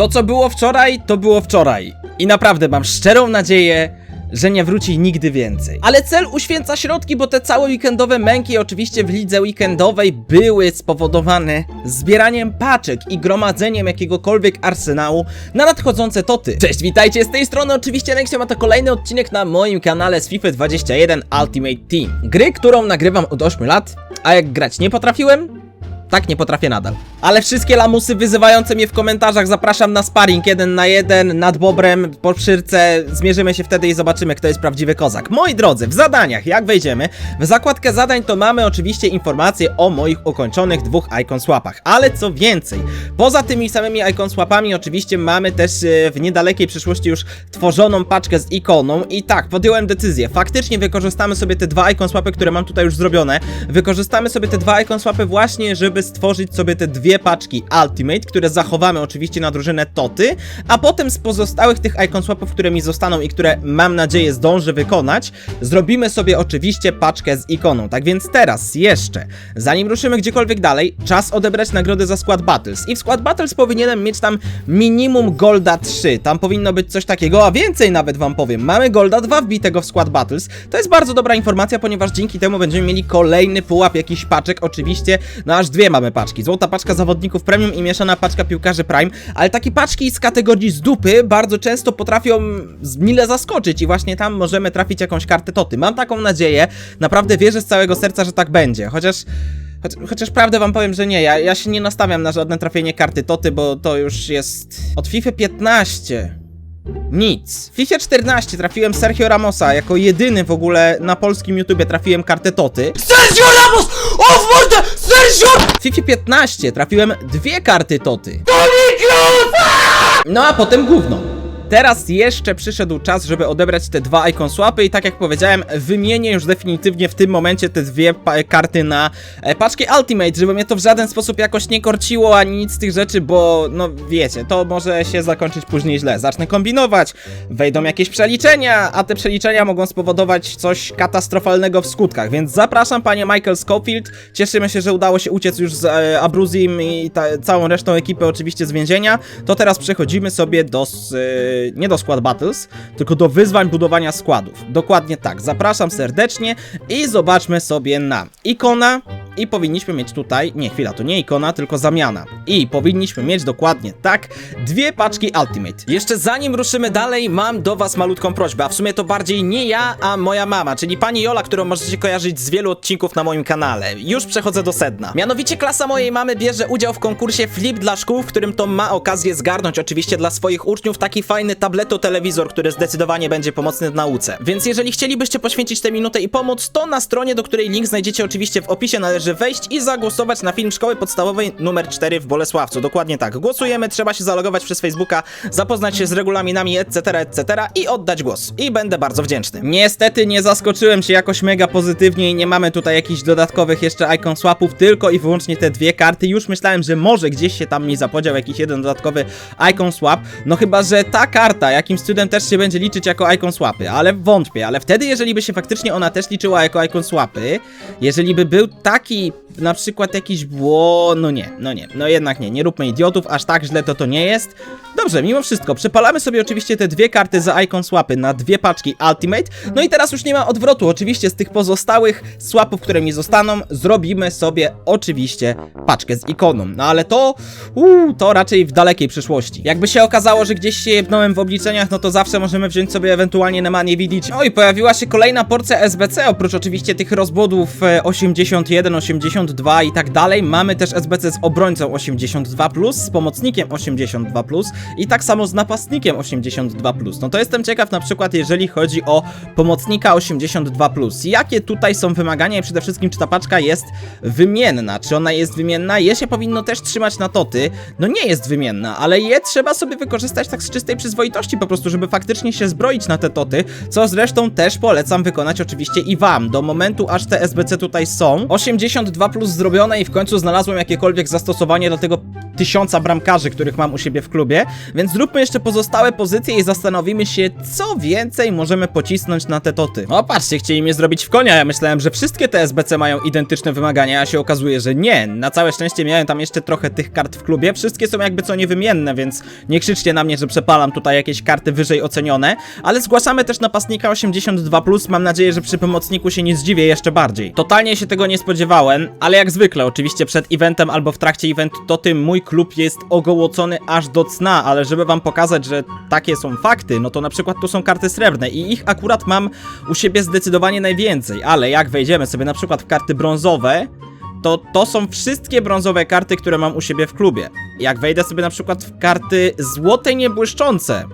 To, co było wczoraj, to było wczoraj. I naprawdę mam szczerą nadzieję, że nie wróci nigdy więcej. Ale cel uświęca środki, bo te całe weekendowe męki oczywiście w lidze weekendowej były spowodowane zbieraniem paczek i gromadzeniem jakiegokolwiek arsenału na nadchodzące toty. Cześć, witajcie z tej strony, oczywiście Nexio ma to kolejny odcinek na moim kanale z FIFA 21 Ultimate Team. Gry, którą nagrywam od 8 lat, a jak grać nie potrafiłem, tak nie potrafię nadal. Ale wszystkie lamusy wyzywające mnie w komentarzach zapraszam na sparring jeden na jeden nad bobrem po szyrce. Zmierzymy się wtedy i zobaczymy, kto jest prawdziwy kozak. Moi drodzy, w zadaniach, jak wejdziemy, w zakładkę zadań to mamy oczywiście informacje o moich ukończonych dwóch icon swapach. Ale co więcej, poza tymi samymi icon swapami oczywiście mamy też e, w niedalekiej przyszłości już tworzoną paczkę z ikoną i tak, podjąłem decyzję. Faktycznie wykorzystamy sobie te dwa icon swapy, które mam tutaj już zrobione. Wykorzystamy sobie te dwa icon swapy właśnie, żeby stworzyć sobie te dwie paczki Ultimate, które zachowamy oczywiście na drużynę Toty, a potem z pozostałych tych icon swapów, które mi zostaną i które mam nadzieję zdążę wykonać, zrobimy sobie oczywiście paczkę z ikoną. Tak więc teraz jeszcze, zanim ruszymy gdziekolwiek dalej, czas odebrać nagrody za Squad Battles. I w Squad Battles powinienem mieć tam minimum Golda 3. Tam powinno być coś takiego, a więcej nawet wam powiem. Mamy Golda 2 wbitego w Squad Battles. To jest bardzo dobra informacja, ponieważ dzięki temu będziemy mieli kolejny pułap jakichś paczek. Oczywiście, no aż dwie mamy paczki. Złota paczka zawodników premium i mieszana paczka piłkarzy prime. Ale takie paczki z kategorii z dupy bardzo często potrafią mile zaskoczyć i właśnie tam możemy trafić jakąś kartę toty. Mam taką nadzieję. Naprawdę wierzę z całego serca, że tak będzie. Chociaż Choć, chociaż prawdę wam powiem, że nie, ja, ja się nie nastawiam na żadne trafienie karty Toty, bo to już jest od FIFA 15. Nic. W FIFA 14 trafiłem Sergio Ramosa, jako jedyny w ogóle na polskim YouTubie trafiłem kartę Toty. Sergio Ramos! O w mordę! Sergio! W FIFA 15 trafiłem dwie karty Toty. No a potem gówno. Teraz jeszcze przyszedł czas, żeby odebrać te dwa icon swapy i tak jak powiedziałem, wymienię już definitywnie w tym momencie te dwie karty na e, paczki Ultimate, żeby mnie to w żaden sposób jakoś nie korciło ani nic z tych rzeczy, bo no wiecie, to może się zakończyć później źle. Zacznę kombinować, wejdą jakieś przeliczenia, a te przeliczenia mogą spowodować coś katastrofalnego w skutkach, więc zapraszam panie Michael Schofield. Cieszymy się, że udało się uciec już z e, Abruzim i ta, całą resztą ekipy oczywiście z więzienia. To teraz przechodzimy sobie do e, nie do skład battles, tylko do wyzwań budowania składów. Dokładnie tak. Zapraszam serdecznie i zobaczmy sobie na ikona i powinniśmy mieć tutaj, nie chwila, to nie ikona, tylko zamiana. I powinniśmy mieć dokładnie tak dwie paczki Ultimate. Jeszcze zanim ruszymy dalej, mam do was malutką prośbę, a w sumie to bardziej nie ja, a moja mama, czyli pani Jola, którą możecie kojarzyć z wielu odcinków na moim kanale. Już przechodzę do sedna. Mianowicie klasa mojej mamy bierze udział w konkursie Flip dla szkół, w którym to ma okazję zgarnąć oczywiście dla swoich uczniów taki fajny tableto-telewizor, który zdecydowanie będzie pomocny w nauce. Więc jeżeli chcielibyście poświęcić tę minutę i pomóc, to na stronie, do której link znajdziecie oczywiście w opisie, należy wejść i zagłosować na film Szkoły Podstawowej numer 4 w Bolesławcu. Dokładnie tak. Głosujemy, trzeba się zalogować przez Facebooka, zapoznać się z regulaminami, etc., etc. i oddać głos. I będę bardzo wdzięczny. Niestety nie zaskoczyłem się jakoś mega pozytywnie i nie mamy tutaj jakichś dodatkowych jeszcze icon swapów, tylko i wyłącznie te dwie karty. Już myślałem, że może gdzieś się tam mi zapodział jakiś jeden dodatkowy icon swap. No chyba, że ta karta jakimś cudem też się będzie liczyć jako icon swapy, ale wątpię. Ale wtedy, jeżeli by się faktycznie ona też liczyła jako icon swapy, jeżeli by był taki na przykład jakiś bło... no nie, no nie, no jednak nie, nie róbmy idiotów, aż tak źle to to nie jest. Dobrze, mimo wszystko, przepalamy sobie oczywiście te dwie karty za icon swapy na dwie paczki Ultimate, no i teraz już nie ma odwrotu, oczywiście z tych pozostałych swapów, które mi zostaną, zrobimy sobie oczywiście paczkę z ikoną, no ale to, uuu, to raczej w dalekiej przyszłości. Jakby się okazało, że gdzieś się jebnąłem w obliczeniach, no to zawsze możemy wziąć sobie ewentualnie na manie widzieć. Oj, pojawiła się kolejna porcja SBC, oprócz oczywiście tych rozbudów e, 81, 82 i tak dalej, mamy też SBC z obrońcą 82+, z pomocnikiem 82+, i tak samo z napastnikiem 82+. No to jestem ciekaw na przykład jeżeli chodzi o pomocnika 82+. Jakie tutaj są wymagania i przede wszystkim czy ta paczka jest wymienna? Czy ona jest wymienna? Je się powinno też trzymać na toty. No nie jest wymienna, ale je trzeba sobie wykorzystać tak z czystej przyzwoitości po prostu, żeby faktycznie się zbroić na te toty, co zresztą też polecam wykonać oczywiście i wam. Do momentu aż te SBC tutaj są. 82 plus zrobione i w końcu znalazłem jakiekolwiek zastosowanie do tego tysiąca bramkarzy, których mam u siebie w klubie. Więc zróbmy jeszcze pozostałe pozycje i zastanowimy się, co więcej możemy pocisnąć na te toty. O, patrzcie, chcieli mnie zrobić w konia, ja myślałem, że wszystkie te SBC mają identyczne wymagania, a się okazuje, że nie. Na całe szczęście miałem tam jeszcze trochę tych kart w klubie, wszystkie są jakby co niewymienne, więc nie krzyczcie na mnie, że przepalam tutaj jakieś karty wyżej ocenione, ale zgłaszamy też napastnika 82+, mam nadzieję, że przy pomocniku się nie zdziwię jeszcze bardziej. Totalnie się tego nie spodziewałem, ale jak zwykle, oczywiście przed eventem albo w trakcie eventu, to tym mój klub jest ogołocony aż do cna, ale żeby wam pokazać, że takie są fakty, no to na przykład tu są karty srebrne i ich akurat mam u siebie zdecydowanie najwięcej, ale jak wejdziemy sobie na przykład w karty brązowe, to to są wszystkie brązowe karty, które mam u siebie w klubie. Jak wejdę sobie na przykład w karty złote niebłyszczące,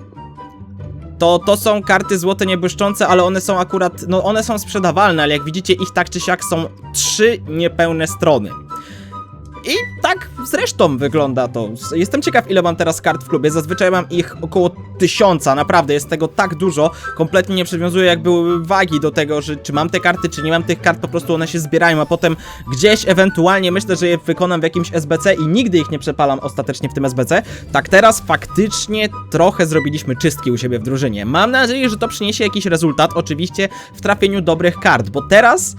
to to są karty złote niebłyszczące, ale one są akurat, no one są sprzedawalne, ale jak widzicie ich tak czy siak są trzy niepełne strony. I tak zresztą wygląda to. Jestem ciekaw, ile mam teraz kart w klubie. Zazwyczaj mam ich około tysiąca, naprawdę jest tego tak dużo. Kompletnie nie przywiązuję jakby wagi do tego, że czy mam te karty, czy nie mam tych kart, po prostu one się zbierają, a potem gdzieś ewentualnie myślę, że je wykonam w jakimś SBC i nigdy ich nie przepalam ostatecznie w tym SBC. Tak teraz faktycznie trochę zrobiliśmy czystki u siebie w drużynie. Mam nadzieję, że to przyniesie jakiś rezultat, oczywiście w trafieniu dobrych kart, bo teraz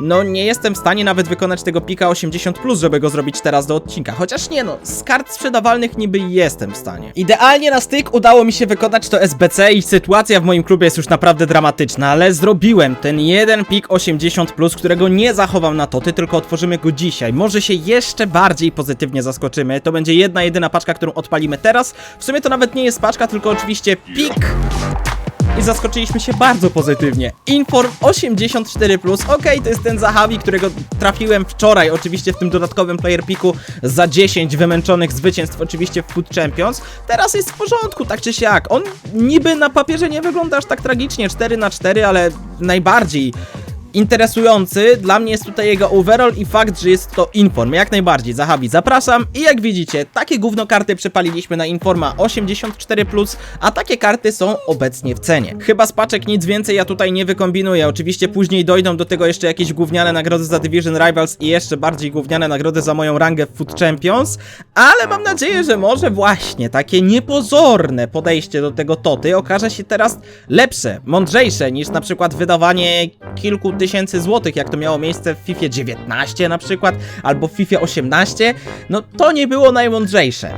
no nie jestem w stanie nawet wykonać tego pika 80+, żeby go zrobić teraz do odcinka. Chociaż nie no, z kart sprzedawalnych niby jestem w stanie. Idealnie na styk udało mi się wykonać to SBC i sytuacja w moim klubie jest już naprawdę dramatyczna, ale zrobiłem ten jeden pik 80+, którego nie zachowam na toty, tylko otworzymy go dzisiaj. Może się jeszcze bardziej pozytywnie zaskoczymy. To będzie jedna, jedyna paczka, którą odpalimy teraz. W sumie to nawet nie jest paczka, tylko oczywiście pik i zaskoczyliśmy się bardzo pozytywnie. Inform 84, okej, to jest ten Zahawi, którego trafiłem wczoraj, oczywiście w tym dodatkowym player piku za 10 wymęczonych zwycięstw, oczywiście w Food Champions. Teraz jest w porządku, tak czy siak. On niby na papierze nie wygląda aż tak tragicznie, 4 na 4 ale najbardziej interesujący dla mnie jest tutaj jego overall i fakt, że jest to Inform. Jak najbardziej, Zahawi, zapraszam. I jak widzicie, takie gówno karty przepaliliśmy na Informa 84+, a takie karty są obecnie w cenie. Chyba z paczek nic więcej ja tutaj nie wykombinuję. Oczywiście później dojdą do tego jeszcze jakieś gówniane nagrody za Division Rivals i jeszcze bardziej gówniane nagrody za moją rangę w Food Champions, ale mam nadzieję, że może właśnie takie niepozorne podejście do tego toty okaże się teraz lepsze, mądrzejsze niż na przykład wydawanie kilku tysięcy złotych, jak to miało miejsce w FIFA 19 na przykład, albo w FIFA 18, no to nie było najmądrzejsze.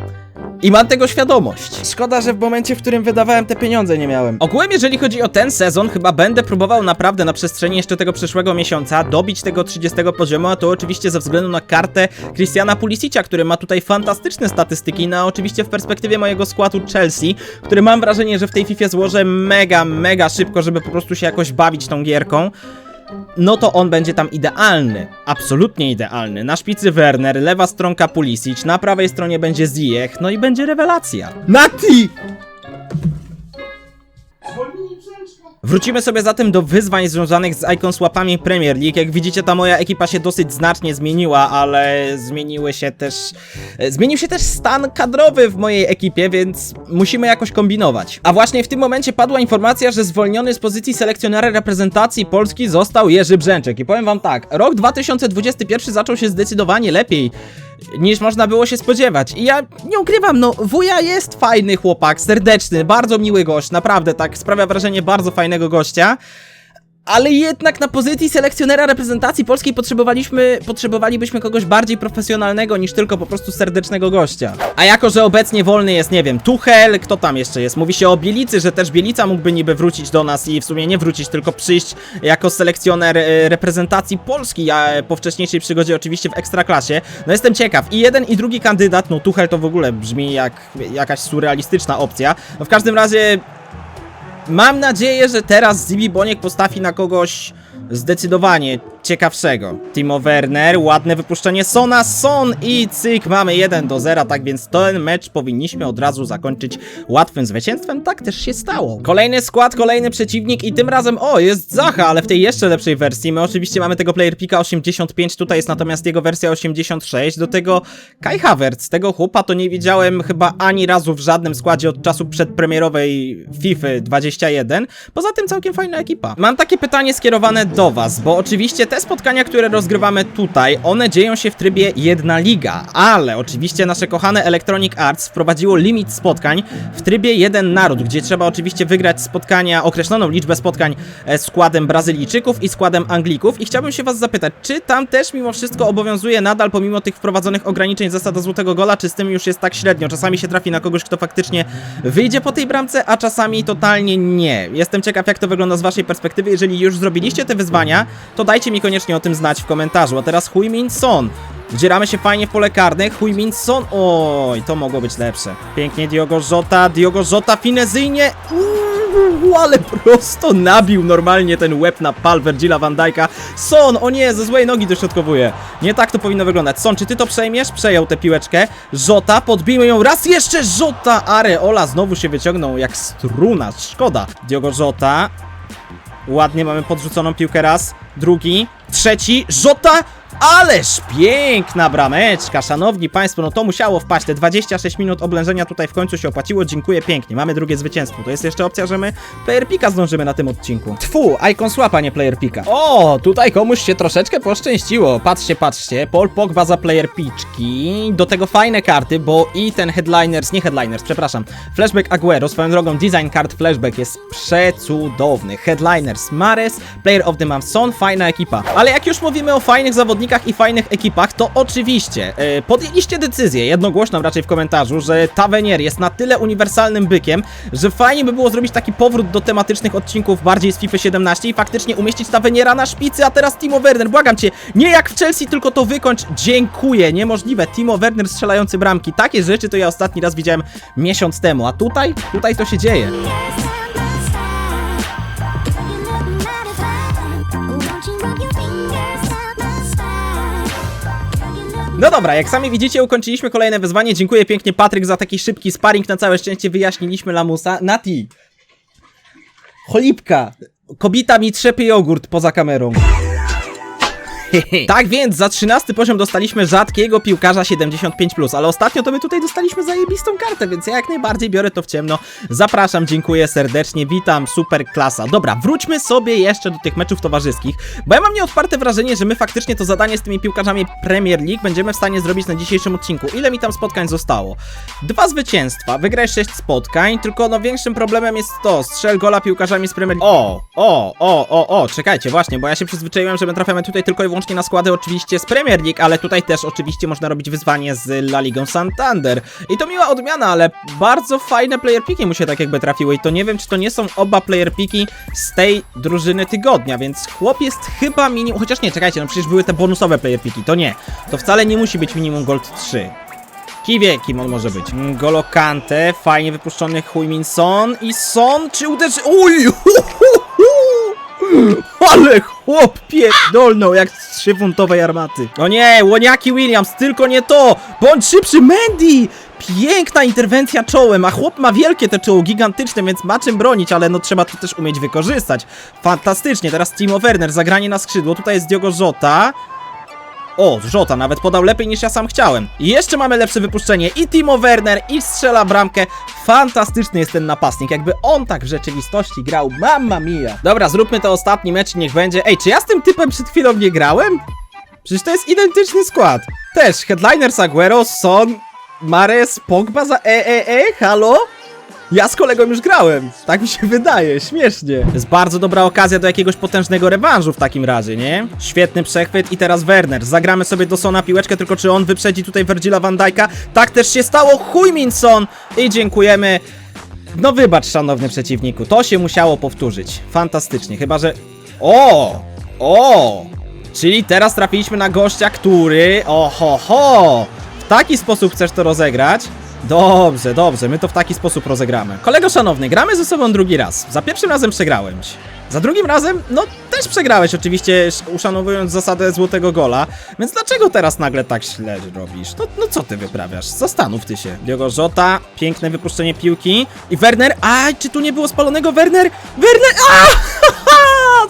I mam tego świadomość. Szkoda, że w momencie, w którym wydawałem te pieniądze nie miałem. Ogółem, jeżeli chodzi o ten sezon, chyba będę próbował naprawdę na przestrzeni jeszcze tego przyszłego miesiąca dobić tego 30 poziomu, a to oczywiście ze względu na kartę Christiana Pulisicia, który ma tutaj fantastyczne statystyki, na oczywiście w perspektywie mojego składu Chelsea, który mam wrażenie, że w tej FIFA złożę mega, mega szybko, żeby po prostu się jakoś bawić tą gierką no to on będzie tam idealny. Absolutnie idealny. Na szpicy Werner, lewa stronka Pulisic, na prawej stronie będzie Ziyech, no i będzie rewelacja. Nati! Wrócimy sobie zatem do wyzwań związanych z Icon Swapami Premier League. Jak widzicie, ta moja ekipa się dosyć znacznie zmieniła, ale zmieniły się też... e, Zmienił się też stan kadrowy w mojej ekipie, więc musimy jakoś kombinować. A właśnie w tym momencie padła informacja, że zwolniony z pozycji selekcjonera reprezentacji Polski został Jerzy Brzęczek. I powiem wam tak, rok 2021 zaczął się zdecydowanie lepiej niż można było się spodziewać. I ja nie ukrywam, no wuja jest fajny chłopak, serdeczny, bardzo miły gość, naprawdę tak sprawia wrażenie bardzo fajnego gościa. Ale jednak na pozycji selekcjonera reprezentacji polskiej potrzebowaliśmy, potrzebowalibyśmy kogoś bardziej profesjonalnego niż tylko po prostu serdecznego gościa. A jako, że obecnie wolny jest, nie wiem, Tuchel, kto tam jeszcze jest? Mówi się o Bielicy, że też Bielica mógłby niby wrócić do nas i w sumie nie wrócić, tylko przyjść jako selekcjoner e, reprezentacji Polski, a po wcześniejszej przygodzie oczywiście w Ekstraklasie. No jestem ciekaw. I jeden i drugi kandydat, no Tuchel to w ogóle brzmi jak jakaś surrealistyczna opcja. No w każdym razie Mam nadzieję, że teraz Zibi Boniek postawi na kogoś zdecydowanie ciekawszego. Timo Werner, ładne wypuszczenie Sona, Son i cyk, mamy 1 do 0, tak więc ten mecz powinniśmy od razu zakończyć łatwym zwycięstwem, tak też się stało. Kolejny skład, kolejny przeciwnik i tym razem, o, jest Zacha, ale w tej jeszcze lepszej wersji. My oczywiście mamy tego player pika 85, tutaj jest natomiast jego wersja 86, do tego Kai Havertz, tego chłopa to nie widziałem chyba ani razu w żadnym składzie od czasu przedpremierowej FIFA 21, poza tym całkiem fajna ekipa. Mam takie pytanie skierowane do was, bo oczywiście te spotkania, które rozgrywamy tutaj, one dzieją się w trybie jedna liga, ale oczywiście nasze kochane Electronic Arts wprowadziło limit spotkań w trybie jeden naród, gdzie trzeba oczywiście wygrać spotkania, określoną liczbę spotkań e, z składem Brazylijczyków i składem Anglików i chciałbym się was zapytać, czy tam też mimo wszystko obowiązuje nadal pomimo tych wprowadzonych ograniczeń zasada złotego gola, czy z tym już jest tak średnio? Czasami się trafi na kogoś, kto faktycznie wyjdzie po tej bramce, a czasami totalnie nie. Jestem ciekaw, jak to wygląda z waszej perspektywy. Jeżeli już zrobiliście te wyzwania, to dajcie mi koniecznie o tym znać w komentarzu. A teraz Hui Min Son. Wdzieramy się fajnie w pole karne. Hui Min Son. Oj, to mogło być lepsze. Pięknie Diogo Jota. Diogo Jota finezyjnie. Uuu, ale prosto nabił normalnie ten łeb na pal Virgila van Dijk'a. Son, o nie, ze złej nogi dośrodkowuje. Nie tak to powinno wyglądać. Son, czy ty to przejmiesz? Przejął tę piłeczkę. Jota, podbijmy ją raz jeszcze. Jota, Areola znowu się wyciągnął jak struna. Szkoda. Diogo Jota. Ładnie mamy podrzuconą piłkę raz, drugi, trzeci, Żota! Ależ piękna brameczka, szanowni państwo, no to musiało wpaść, te 26 minut oblężenia tutaj w końcu się opłaciło, dziękuję pięknie, mamy drugie zwycięstwo, to jest jeszcze opcja, że my player pika zdążymy na tym odcinku. Tfu, icon swapa, nie player pika. O, tutaj komuś się troszeczkę poszczęściło, patrzcie, patrzcie, Paul Pogba za player piczki, do tego fajne karty, bo i ten headliners, nie headliners, przepraszam, flashback Aguero, swoją drogą design card flashback jest przecudowny, headliners Mares, player of the month. Son, fajna ekipa, ale jak już mówimy o fajnych zawodnikach i fajnych ekipach, to oczywiście e, podjęliście decyzję, jednogłośną raczej w komentarzu, że Tavernier jest na tyle uniwersalnym bykiem, że fajnie by było zrobić taki powrót do tematycznych odcinków bardziej z FIFA 17 i faktycznie umieścić Taverniera na szpicy, a teraz Timo Werner, błagam cię, nie jak w Chelsea, tylko to wykończ, dziękuję, niemożliwe, Timo Werner strzelający bramki, takie rzeczy to ja ostatni raz widziałem miesiąc temu, a tutaj, tutaj to się dzieje. No dobra, jak sami widzicie, ukończyliśmy kolejne wyzwanie. Dziękuję pięknie, Patryk, za taki szybki sparring. Na całe szczęście wyjaśniliśmy lamusa. Nati, cholipka, kobita mi trzepie jogurt poza kamerą. tak więc za 13 poziom dostaliśmy rzadkiego piłkarza 75+, ale ostatnio to my tutaj dostaliśmy zajebistą kartę, więc ja jak najbardziej biorę to w ciemno. Zapraszam, dziękuję serdecznie, witam, super klasa. Dobra, wróćmy sobie jeszcze do tych meczów towarzyskich, bo ja mam nieodparte wrażenie, że my faktycznie to zadanie z tymi piłkarzami Premier League będziemy w stanie zrobić na dzisiejszym odcinku. Ile mi tam spotkań zostało? Dwa zwycięstwa, wygraj 6 spotkań, tylko no większym problemem jest to, strzel gola piłkarzami z Premier League. O, o, o, o, o, czekajcie, właśnie, bo ja się przyzwyczaiłem, że my trafiamy tutaj tylko i wyłącznie na składy oczywiście z Premier League, ale tutaj też oczywiście można robić wyzwanie z La Ligą Santander. I to miła odmiana, ale bardzo fajne player piki mu się tak jakby trafiły i to nie wiem, czy to nie są oba player piki z tej drużyny tygodnia, więc chłop jest chyba minimum, chociaż nie, czekajcie, no przecież były te bonusowe player piki, to nie. To wcale nie musi być minimum gold 3. Kiwie, kim on może być? Ngolo Kante, fajnie wypuszczony Huimin Son i Son, czy uderzy... Uj! Ale chłop pierdolnął jak z trzyfuntowej armaty. O nie, łoniaki Williams, tylko nie to! Bądź szybszy, Mandy! Piękna interwencja czołem, a chłop ma wielkie te czoło, gigantyczne, więc ma czym bronić, ale no trzeba to też umieć wykorzystać. Fantastycznie, teraz Timo Werner, zagranie na skrzydło, tutaj jest Diogo Jota. O, Żota nawet podał lepiej niż ja sam chciałem. I jeszcze mamy lepsze wypuszczenie i Timo Werner i strzela bramkę. Fantastyczny jest ten napastnik, jakby on tak w rzeczywistości grał, mamma mia. Dobra, zróbmy to ostatni mecz, niech będzie. Ej, czy ja z tym typem przed chwilą nie grałem? Przecież to jest identyczny skład. Też, Headliners Aguero, Son, Mares, Pogba za EEE, halo? Ja z kolegą już grałem. Tak mi się wydaje, śmiesznie. To jest bardzo dobra okazja do jakiegoś potężnego rewanżu w takim razie, nie? Świetny przechwyt i teraz Werner. Zagramy sobie do Sona piłeczkę, tylko czy on wyprzedzi tutaj Virgila van Dijk'a? Tak też się stało, Hujmin Son! I dziękujemy. No wybacz, szanowny przeciwniku, to się musiało powtórzyć. Fantastycznie, chyba że... O! O! Czyli teraz trafiliśmy na gościa, który... Oho, ho! W taki sposób chcesz to rozegrać? Dobrze, dobrze, my to w taki sposób rozegramy. Kolego szanowny, gramy ze sobą drugi raz. Za pierwszym razem przegrałem ci. Za drugim razem, no też przegrałeś, oczywiście sz- uszanowując zasadę złotego gola, więc dlaczego teraz nagle tak źle robisz? No, no co ty wyprawiasz? Zastanów ty się. Diogo Jota, piękne wypuszczenie piłki i Werner, a czy tu nie było spalonego Werner? Werner, a!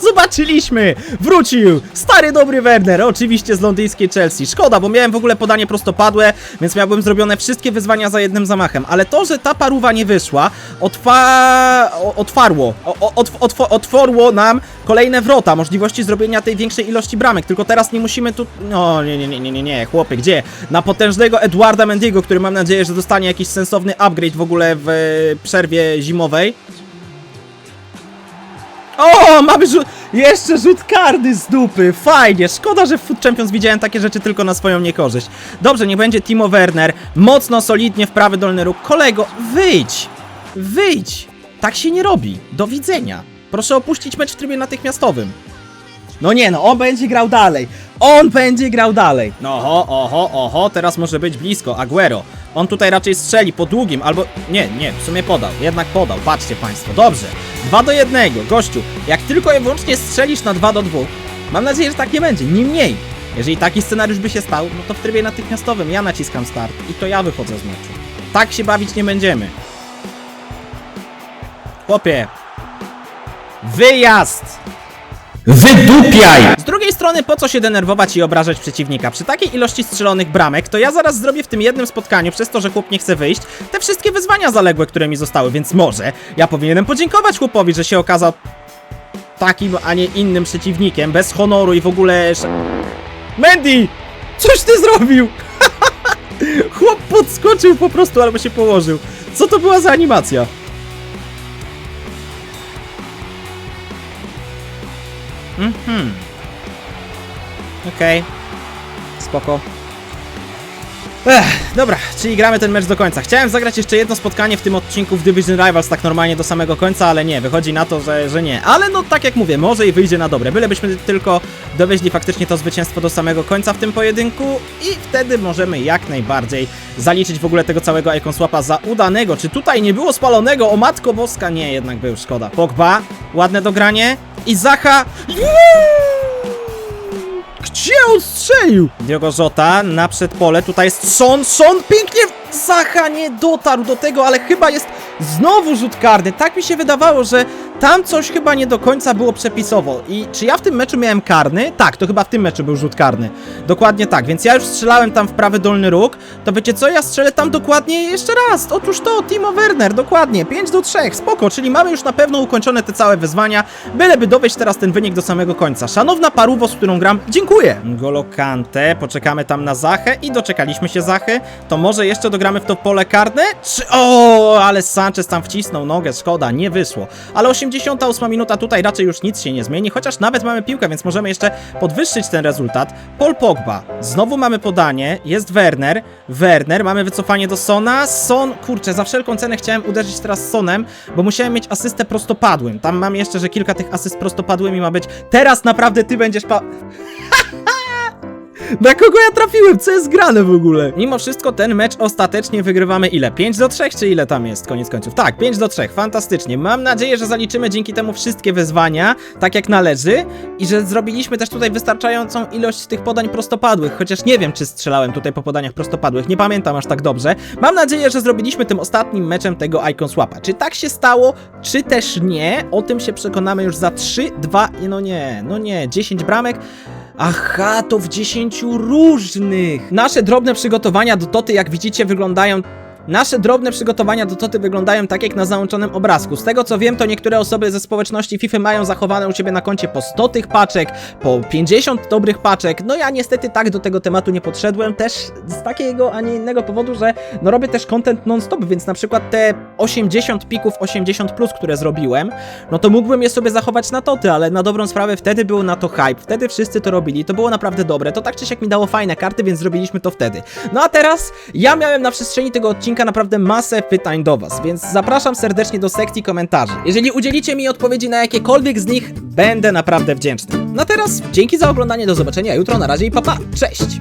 Zobaczyliśmy! Wrócił! Stary dobry Werner, oczywiście z londyńskiej Chelsea. Szkoda, bo miałem w ogóle podanie prostopadłe, więc miałbym zrobione wszystkie wyzwania za jednym zamachem. Ale to, że ta paruwa nie wyszła, otwa... otwarło. Otw, otw, otworło nam kolejne wrota, możliwości zrobienia tej większej ilości bramek. Tylko teraz nie musimy tu... No, nie, nie, nie, nie, nie, nie, chłopie, gdzie? Na potężnego Edwarda Mendiego, który mam nadzieję, że dostanie jakiś sensowny upgrade w ogóle w e, przerwie zimowej. O, mamy rzut, jeszcze rzut kardy z dupy, fajnie, szkoda, że w Food Champions widziałem takie rzeczy tylko na swoją niekorzyść. Dobrze, niech będzie Timo Werner, mocno, solidnie w prawy dolny róg. Kolego, wyjdź, wyjdź, tak się nie robi, do widzenia. Proszę opuścić mecz w trybie natychmiastowym. No nie no, on będzie grał dalej. On będzie grał dalej. No oho, oho, oho, teraz może być blisko. Aguero. On tutaj raczej strzeli po długim, albo... Nie, nie, w sumie podał. Jednak podał. Patrzcie państwo. Dobrze. 2 do 1. Gościu, jak tylko i wyłącznie strzelisz na 2 do 2, mam nadzieję, że tak nie będzie. Nie mniej. Jeżeli taki scenariusz by się stał, no to w trybie natychmiastowym ja naciskam start i to ja wychodzę z meczu. Tak się bawić nie będziemy. Chłopie. Wyjazd! Wydupiaj! Z drugiej strony, po co się denerwować i obrażać przeciwnika? Przy takiej ilości strzelonych bramek, to ja zaraz zrobię w tym jednym spotkaniu, przez to, że chłop nie chce wyjść, te wszystkie wyzwania zaległe, które mi zostały, więc może ja powinienem podziękować chłopowi, że się okazał takim, a nie innym przeciwnikiem, bez honoru i w ogóle... Mandy! Coś ty zrobił! Chłop podskoczył po prostu, albo się położył. Co to była za animacja? Mhm. Okej. Spoko. Ech, dobra, czyli gramy ten mecz do końca. Chciałem zagrać jeszcze jedno spotkanie w tym odcinku w Division Rivals tak normalnie do samego końca, ale nie, wychodzi na to, że, że nie. Ale no tak jak mówię, może i wyjdzie na dobre. Bylebyśmy tylko dowieźli faktycznie to zwycięstwo do samego końca w tym pojedynku i wtedy możemy jak najbardziej zaliczyć w ogóle tego całego Icon Swapa za udanego. Czy tutaj nie było spalonego? O matko boska! Nie, jednak był, szkoda. Pogba, ładne dogranie i Zacha... Gdzie on strzelił? Diogo Jota na przedpole, tutaj jest Son, Son pięknie, Zacha nie dotarł do tego, ale chyba jest znowu rzut karny. Tak mi się wydawało, że tam coś chyba nie do końca było przepisowo. I czy ja w tym meczu miałem karny? Tak, to chyba w tym meczu był rzut karny. Dokładnie tak, więc ja już strzelałem tam w prawy dolny róg, to wiecie co, ja strzelę tam dokładnie jeszcze raz. Otóż to, Timo Werner, dokładnie, 5 do 3, spoko, czyli mamy już na pewno ukończone te całe wyzwania, byleby dowieść teraz ten wynik do samego końca. Szanowna paruwo, z którą gram, dziękuję. Golo Kante, poczekamy tam na Zachę i doczekaliśmy się Zachy. To może jeszcze dogramy w to pole karne? Czy... O, ale Sanchez tam wcisnął nogę, szkoda, nie wyszło. Ale 88 minuta tutaj raczej już nic się nie zmieni, chociaż nawet mamy piłkę, więc możemy jeszcze podwyższyć ten rezultat. Paul Pogba, znowu mamy podanie, jest Werner, Werner, mamy wycofanie do Sona, Son, kurczę, za wszelką cenę chciałem uderzyć teraz Sonem, bo musiałem mieć asystę prostopadłym. Tam mam jeszcze, że kilka tych asyst prostopadłymi ma być. Teraz naprawdę ty będziesz pa... Na kogo ja trafiłem? Co jest grane w ogóle? Mimo wszystko ten mecz ostatecznie wygrywamy ile? 5 do 3 czy ile tam jest koniec końców? Tak, 5 do 3, fantastycznie. Mam nadzieję, że zaliczymy dzięki temu wszystkie wyzwania, tak jak należy i że zrobiliśmy też tutaj wystarczającą ilość tych podań prostopadłych, chociaż nie wiem, czy strzelałem tutaj po podaniach prostopadłych, nie pamiętam aż tak dobrze. Mam nadzieję, że zrobiliśmy tym ostatnim meczem tego Icon Swapa. Czy tak się stało, czy też nie? O tym się przekonamy już za 3, 2 i no nie, no nie, 10 bramek. Aha, to w 10 różnych. Nasze drobne przygotowania do Toty, jak widzicie, wyglądają. Nasze drobne przygotowania do Toty wyglądają tak jak na załączonym obrazku. Z tego co wiem, to niektóre osoby ze społeczności FIFA mają zachowane u siebie na koncie po 100 tych paczek, po 50 dobrych paczek. No ja niestety tak do tego tematu nie podszedłem, też z takiego, a nie innego powodu, że no robię też content non-stop, więc na przykład te 80 pików 80 plus, które zrobiłem, no to mógłbym je sobie zachować na toty, ale na dobrą sprawę wtedy był na to hype, wtedy wszyscy to robili, to było naprawdę dobre, to tak czy siak mi dało fajne karty, więc zrobiliśmy to wtedy. No a teraz ja miałem na przestrzeni tego odcinka naprawdę masę pytań do was, więc zapraszam serdecznie do sekcji komentarzy. Jeżeli udzielicie mi odpowiedzi na jakiekolwiek z nich, będę naprawdę wdzięczny. No a teraz dzięki za oglądanie, do zobaczenia jutro, na razie i papa, cześć!